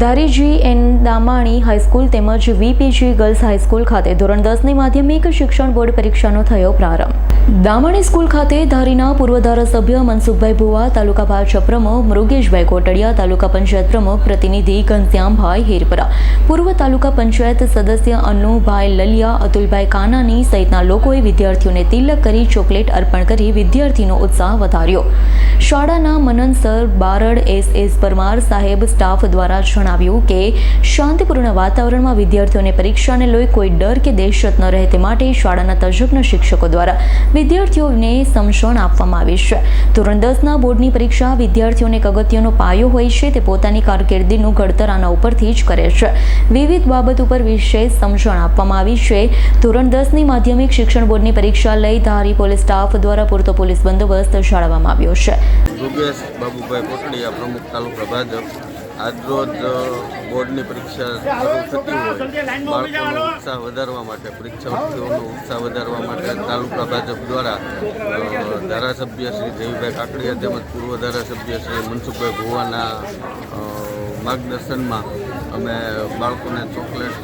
ધારીજી N Damani high school તેમજ વીપીજી girls high school ખાતે ધોરણ દસની માધ્યમિક શિક્ષણ બોર્ડ પરીક્ષાનો થયો પ્રારંભ. દામાણી સ્કૂલ ખાતે ધારીના પૂર્વ ધારાસભ્ય મનસુખભાઈ ભુવા, તાલુકા ભાજપ પ્રમુખ મૃગેશભાઈ કોટડિયા, તાલુકા પંચાયત પ્રમુખ પ્રતિનિધિ ઘનશ્યામભાઈ હેરપરા, પૂર્વ તાલુકા પંચાયત સદસ્ય અનુભાઈ લલિયા, અતુલભાઈ કાનાની સહિતના લોકોએ વિદ્યાર્થીઓને તિલક કરી ચોકલેટ અર્પણ કરી વિદ્યાર્થીનો ઉત્સાહ વધાર્યો. શાળાના Manan sir Barad S S Parmar સાહેબ સ્ટાફ દ્વારા જણાવ્યું કે શાંતિપૂર્ણ વાતાવરણમાં વિદ્યાર્થીઓને પરીક્ષાને લઈ કોઈ ડર કે દહેશત ન રહે તે માટે શાળાના તજજ્ઞ શિક્ષકો દ્વારા વિદ્યાર્થીઓને સમજણ આપવામાં આવી છે. ધોરણ દસના બોર્ડની પરીક્ષા વિદ્યાર્થીઓને એક અગત્યનો પાયો હોય છે તે પોતાની કારકિર્દીનું ઘડતર આના ઉપરથી જ કરે છે. વિવિધ બાબત ઉપર વિશેષ સમજણ આપવામાં આવી છે. ધોરણ દસની માધ્યમિક શિક્ષણ બોર્ડની પરીક્ષા લઈ ધારી પોલીસ સ્ટાફ દ્વારા પૂરતો પોલીસ બંદોબસ્ત જાળવવામાં આવ્યો છે. બાબુભાઈ કોટડીયા પ્રમુખ તાલુકા ભાજપ. આજરોજ બોર્ડની પરીક્ષા શરૂ થતી હોય. બાળકોનો ઉત્સાહ વધારવા માટે, પરીક્ષાર્થીઓનો ઉત્સાહ વધારવા માટે તાલુકા ભાજપ દ્વારા ધારાસભ્ય શ્રી દેવીભાઈ કાકડિયા તેમજ પૂર્વ ધારાસભ્ય શ્રી મનસુખભાઈ ભુવાના માર્ગદર્શનમાં અમે બાળકોને ચોકલેટ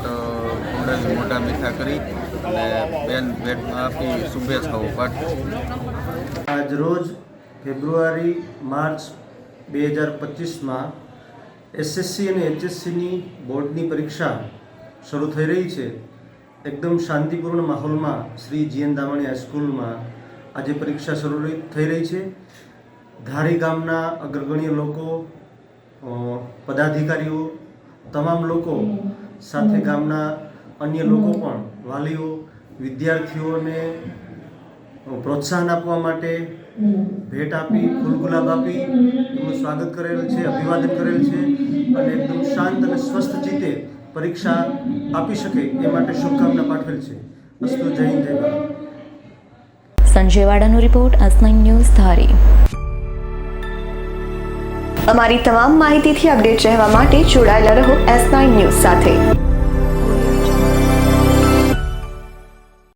કુંડલી મોટા મીઠા કરી અને પેન ભેટમાં આપી શુભેચ્છાઓ પાઠવી આજ રોજ ફેબ્રુઆરી, માર્ચ બે હજાર પચીસમાં એસએસસી અને એચએસસીની બોર્ડની પરીક્ષા શરૂ થઈ રહી છે. એકદમ શાંતિપૂર્ણ માહોલમાં શ્રી જીએન દામણી હાઈસ્કૂલમાં આજે પરીક્ષા શરૂ થઈ રહી છે. ધારી ગામના અગ્રગણ્ય લોકો પદાધિકારીઓ, તમામ લોકો સાથે ગામના અન્ય લોકો પણ, વાલીઓ વિદ્યાર્થીઓને પ્રોત્સાહન આપવા માટે ભેટ આપી ફૂલ ગુલાબ આપી એમનું સ્વાગત કરેલ છે અભિવાદન કરેલ છે અને એકદમ શાંત અને સ્વસ્થ જીતે પરીક્ષા આપી શકે એ માટે શુભકામના પાઠવેલ છે. અસ્તુ જય હિન્દ જય Bharat. Sanjay વાડાનો report S nine news Dhari. અમારી તમામ માહિતીથી અપડેટ રહેવા માટે જોડાયેલા રહો એસ નાઇન ન્યૂઝ સાથે.